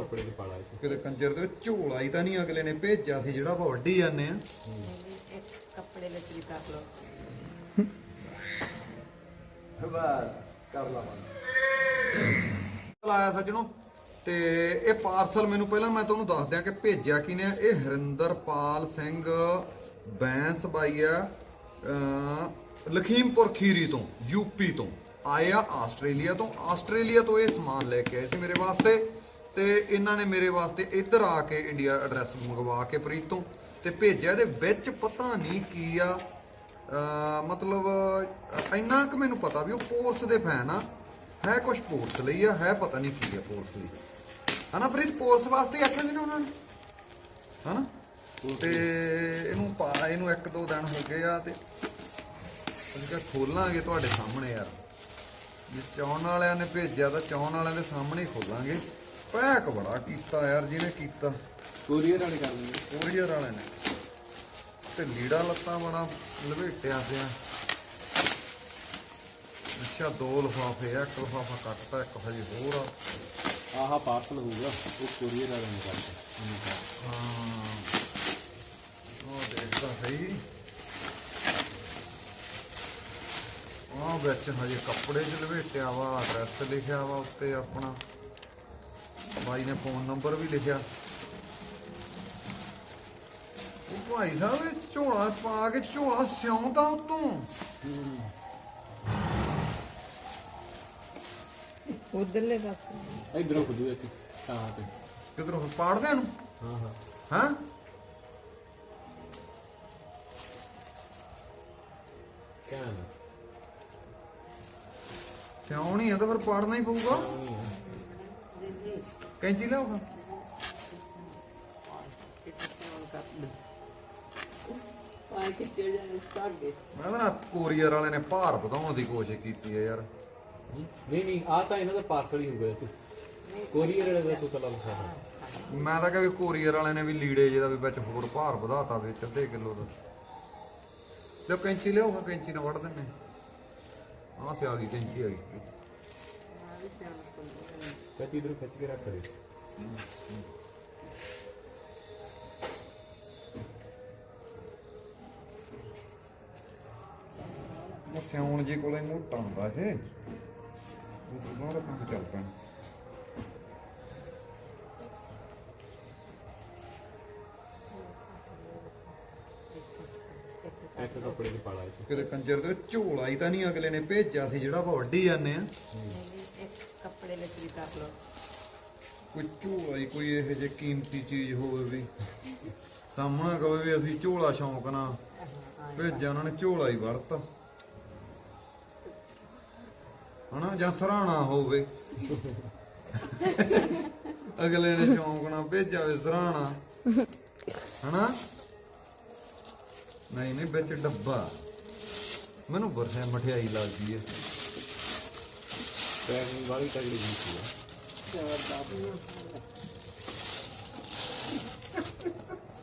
ਕੱਪੜੇ ਦੀ ਪਾਲਾ ਸੀ ਕਿਤੇ ਕੰਜਰ ਦੇ ਝੋਲਾ ਹੀ ਤਾਂ ਨਹੀਂ ਅਗਲੇ ਨੇ ਭੇਜਿਆ ਸੀ ਜਿਹੜਾ ਆਪਾਂ ਵੱਢੀ ਜਾਂਦੇ ਆ ਇੱਕ ਕੱਪੜੇ ਵਿੱਚ ਵੀ ਕਰ ਲਓ। ਬਸ ਕਰ ਲਾ ਲਾਇਆ ਸੱਜਣੋ ਤੇ ਇਹ ਪਾਰਸਲ ਮੈਨੂੰ ਪਹਿਲਾਂ ਮੈਂ ਤੁਹਾਨੂੰ ਦੱਸ ਦਿਆਂ ਕਿ ਭੇਜਿਆ ਕਿਨੇ ਆ? ਇਹ ਹਰਿੰਦਰਪਾਲ ਸਿੰਘ ਬੈਂਸ ਬਾਈ ਆ ਲਖੀਮਪੁਰ ਖੀਰੀ ਤੋਂ ਯੂਪੀ ਤੋਂ ਆਏ ਆ ਆਸਟ੍ਰੇਲੀਆ ਤੋਂ। ਆਸਟ੍ਰੇਲੀਆ ਤੋਂ ਇਹ ਸਮਾਨ ਲੈ ਕੇ ਆਏ ਸੀ ਮੇਰੇ ਵਾਸਤੇ। ਤੇ ਇਹਨਾਂ ਨੇ ਮੇਰੇ ਵਾਸਤੇ ਇੱਧਰ ਆ ਕੇ ਇੰਡੀਆ ਐਡਰੈਸ ਮੰਗਵਾ ਕੇ ਪ੍ਰੀਤ ਤੋਂ ਤੇ ਭੇਜਿਆ। ਇਹਦੇ ਵਿੱਚ ਪਤਾ ਨਹੀਂ ਕੀ ਆ ਮਤਲਬ, ਇੰਨਾ ਕਿ ਮੈਨੂੰ ਪਤਾ ਵੀ ਉਹ ਪੋਰਸ ਦੇ ਫੈਨ ਆ। ਹੈ ਕੁਝ ਪੋਰਸ ਲਈ ਆ, ਹੈ ਪਤਾ ਨਹੀਂ ਕੀ ਆ ਪੋਰਸ ਲਈ। ਹਨਾ ਪ੍ਰੀਤ ਪੋਰਸ ਵਾਸਤੇ ਆਖਿਆ ਸੀ ਨਾ ਉਹਨਾਂ ਨੇ? ਹਨਾ? ਤੇ ਇਹਨੂੰ ਪਾ, ਇਹਨੂੰ ਇੱਕ ਦੋ ਦਿਨ ਹੋ ਗਏ ਆ ਤੇ ਅਸੀਂ ਕਿਹਾ ਖੋਲਾਂਗੇ ਤੁਹਾਡੇ ਸਾਹਮਣੇ ਯਾਰ। ਜੇ ਚਾਉਣ ਵਾਲਿਆਂ ਨੇ ਭੇਜਿਆ ਤਾਂ ਚਾਉਣ ਵਾਲਿਆਂ ਦੇ ਸਾਹਮਣੇ ਖੋਲਾਂਗੇ। ਪੈਕ ਬੜਾ ਕੀਤਾ ਯਾਰ ਜਿਹਨੇ ਕੀਤਾ। ਕੋਰੀਅਰ ਵਾਲੇ ਕਰ ਲੈਂਦੇ ਕੋਰੀਅਰ ਵਾਲੇ ਨੇ। ਤੇ ਲੀੜਾ ਲੱਤਾਂ ਬੜਾ ਲਵੇਟਿਆ ਪਿਆ। ਅੱਛਾ ਦੋ ਲਫਾਫੇ ਆ ਇੱਕ ਲਫਾਫਾ ਕੱਟਤਾ ਇੱਕ ਹਜੇ ਹੋਰ ਆ। ਆਹਾ ਪਾਰਸਲ ਹੋਊਗਾ ਉਹ ਕੋਰੀਅਰ ਵਾਲੇ ਨੇ ਕਰਤਾ। ਹਾਂ। ਉਹ ਦੇਖਦਾ ਸਹੀ। ਆ ਵਿੱਚ ਹਜੇ ਕੱਪੜੇ ਚ ਲਵੇਟਿਆ ਵਾ ਐਡਰੈਸ ਲਿਖਿਆ ਵਾ ਉੱਤੇ ਆਪਣਾ। ਬਾਈ ਨੇ ਫੋਨ ਨੰਬਰ ਵੀ ਲਿਖਿਆ। ਉਹ ਭਾਈ ਸਾਹਿਬ ਇਹ ਝੋਲਾ ਪਾ ਕੇ ਝੋਲਾ ਸਿਉਂਦਾ ਉਤੋਂ। ਉਧਰਲੇ ਪਾਸੇ। ਇਧਰੋਂ ਖੁਦੂ ਇੱਥੇ। ਤਾਂ ਤੇ। ਕਿਧਰੋਂ ਪਾੜਦਿਆਂ ਨੂੰ ਹਾਂ ਹਾਂ। ਹਾਂ? ਕਿਆ ਨਾ ਸਿਉਣੀ ਆ ਤਾਂ ਫਿਰ ਪਾੜਨਾ ਹੀ ਪਊਗਾ। ਨਹੀਂ ਹੈ ਕੈਂਚੀ ਲਿਆਓ ਫਿਰ। ਪਾਏ ਕਿ ਚੜ ਜਾਣੇ ਸਾਗੇ ਮੈਂ ਤਾਂ ਨਾ ਕੋਰੀਅਰ ਵਾਲੇ ਨੇ ਭਾਰ ਵਧਾਉਣ ਦੀ ਕੋਸ਼ਿਸ਼ ਕੀਤੀ ਹੈ ਯਾਰ। ਨਹੀਂ ਨਹੀਂ ਆ ਤਾਂ ਇਹਨਾਂ ਦਾ ਪਾਰਸਲ ਹੀ ਹੋਊਗਾ ਇੱਥੇ। ਕੋਰੀਅਰ ਵਾਲੇ ਦਾ ਤੂੰ ਤਾਂ ਲੱਗ ਸਕਦਾ ਮੈਂ ਤਾਂ ਕਿਹਾ ਵੀ ਕੋਰੀਅਰ ਵਾਲੇ ਨੇ ਵੀ ਲੀੜੇ ਜਿਹਦਾ ਵੀ ਵਿੱਚ ਹੋਰ ਭਾਰ ਵਧਾਤਾ ਵਿੱਚ ਅੱਧੇ ਕਿਲੋ ਦਾ। ਤੇ ਕੈਂਚੀ ਲਿਆਓ ਕੈਂਚੀ ਨਾਲ ਵੱਢ ਦਿੰਨੇ ਆ ਗਈ ਕੈਂਚੀ ਆ ਗਈ। ਚਾਚੀ ਇਧਰੋਂ ਖਿੱਚ ਕੇ ਰੱਖ ਦੇ ਉਹ ਸਿਉਣ ਜੀ ਕੋਲੇ ਮੋਟਾ ਹੁੰਦਾ ਇਹ ਉਹ ਦੁਬਾਰਾ ਦਾ ਕੰਮ ਚੱਲ ਪੈਣਾ ਇੱਕ ਕੱਪੜੇ ਦੀ ਪਾਲਾ ਕਿਤੇ ਕੰਜਰ ਦੇ ਝੋਲਾ ਹੀ ਤਾਂ ਨਹੀਂ ਅਗਲੇ ਨੇ ਭੇਜਿਆ ਸੀ ਜਿਹੜਾ ਆਪਾਂ ਵੱਢੀ ਜਾਂਦੇ ਆ ਕਰ ਲਓ। ਕੋਈ ਝੋਲਾ ਕੋਈ ਇਹੋ ਜਿਹੀ ਕੀਮਤੀ ਚੀਜ਼ ਹੋਵੇ ਵੀ। ਸਾਹਮਣਾ ਕਹੇ ਵੀ ਅਸੀਂ ਝੋਲਾ ਸ਼ੌਂਕ ਨਾਲ ਭੇਜਿਆ, ਉਹਨਾਂ ਨੇ ਝੋਲਾ ਹੀ ਵੜਤਾ ਹਨਾ, ਜਾਂ ਸਰਾਣਾ ਹੋਵੇ। ਅਗਲੇ ਨੇ ਸ਼ੌਂਕ ਨਾਲ ਭੇਜਿਆ ਵੇ ਸਰਾਣਾ। ਹਨਾ? ਨਹੀਂ ਨਹੀਂ, ਵਿੱਚ ਡੱਬਾ। ਮੈਨੂੰ ਬਰਸੇ ਮਠਿਆਈ ਲੱਗਦੀ ਹੈ। ਪੈਕਿੰਗ ਵਾਲੀ ਤਗੜੀ ਨਹੀਂ ਸੀ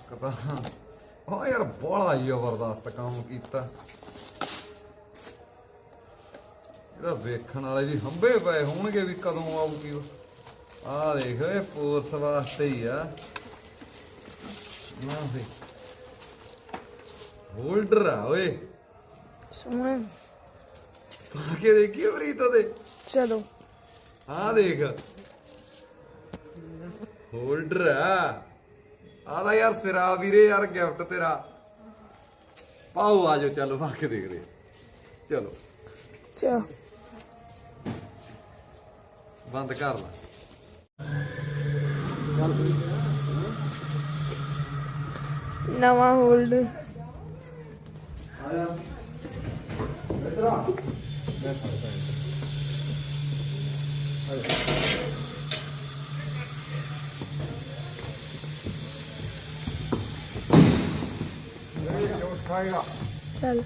ਕਦਾ ਉਹ ਯਾਰ ਬੜਾ ਜ਼ਬਰਦਸਤ ਕੰਮ ਕੀਤਾ। ਇਹਦਾ ਵੇਖਣ ਵਾਲੇ ਵੀ ਹੰਬੇ ਪਏ ਹੋਣਗੇ ਵੀ ਕਦੋਂ ਆਊਗੀ ਉਹ। ਆਹ ਦੇਖ ਇਹ ਪੋਰਸ ਵਾਸਤੇ ਹੀ ਆ। ਨਾ ਹੋਲਡਰ ਆ ਓਏ। ਸੋਹਣਾ ਪਾ ਕੇ ਦੇਖੀ ਪ੍ਰੀਤ ਉਹਦੇ? ਚਲੋ। ਆਹ ਦੇਖ। ਹੋਲਡਰ ਆ। ਆਦਾ ਯਾਰ ਸਿਰਾ ਵੀਰੇ ਯਾਰ ਗਿਫਟ ਤੇਰਾ। ਪਾਓ ਆਜੋ ਚੱਲ ਪਾ ਕੇ ਦੇਖਦੇ ਆ। ਚਲੋ। ਚਾ ਬੰਦ ਕਰ ਲਾ। ਨਵਾਂ ਹੋਲਡ ਆ ਜਾ। ਇੱਧਰ ਆ। ਮੈਂ ਫੜਦਾ ਇਹ ਜੋ ਖਾਏਗਾ ਚੱਲ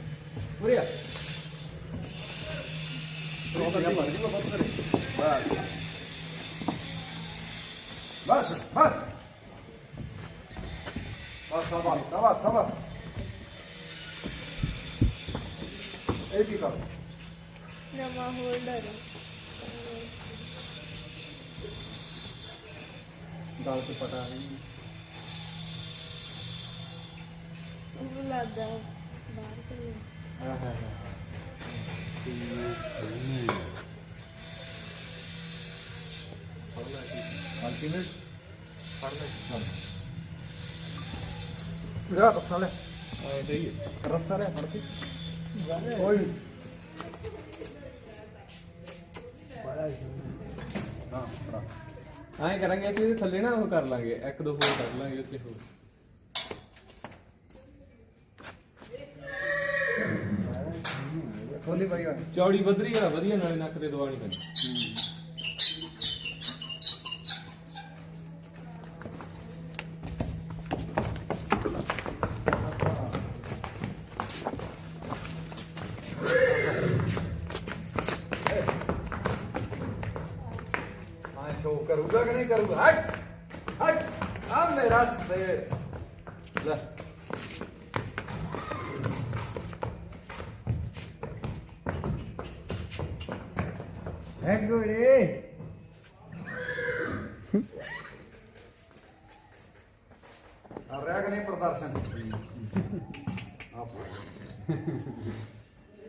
ਉਰੀਆ ਬਸ ਬਸ ਨਵਾਂ ਹੋਲਡਰ। ਗਲ ਤੇ ਪਟਾ ਹੈ ਉਹ ਲੱਗਦਾ ਬਾਹਰ ਚੱਲੇ ਹਾਂ। ਹਾਂ ਹਾਂ ਅਲਟੀਮੇਟ ਫੜ ਲੈ। ਜਾ ਰਸਾ ਲੈ। ਆਏ ਤੇ ਹੀ ਰਸਾ ਲੈ ਫੜ ਕੇ। ਓਏ ਹਾਂ ਫੜਾ ਆਏ ਕਰਾਂਗੇ ਕਿ ਇਹਦੇ ਥੱਲੇ ਨਾ ਉਹ ਕਰ ਲਾਂਗੇ ਇੱਕ ਦੋ ਹੋਰ ਕਰ ਲਾਂਗੇ ਉੱਤੇ ਹੋਰ। ਖੋਲੀ ਆ। ਚੌੜੀ ਬਦਰੀ ਆ ਵਧੀਆ ਨਾਲੇ ਨੱਕ ਤੇ ਦਵਾ ਨਹੀਂ ਪੈਂਦੀ। ਸ਼ੋ ਕਰੂਗਾ ਕਿ ਨਹੀਂ ਕਰੂਗਾ ਹਟ ਹਟ ਆ ਮੇਰਾ ਸ਼ੇਰ ਲੈ ਹੈ ਗੋੜੇ ਆ ਰਿਹਾ ਕਿ ਨਹੀਂ ਪ੍ਰਦਰਸ਼ਨ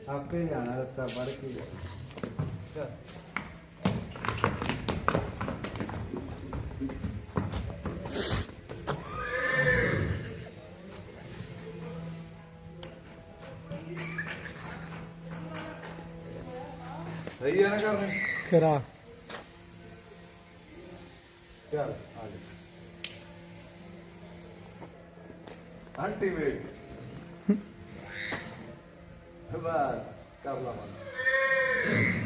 ਆਪੇ ਜਾਣਾ ਰਸਤਾ ਸਹੀ ਹੈ ਨਾ ਕਰਨੇ ਤੇਰਾ ਚੱਲ ਆ ਜਾ। ਅਲਟੀਮੇਟ ਬਸ ਕਰ ਲਾ ਮਨ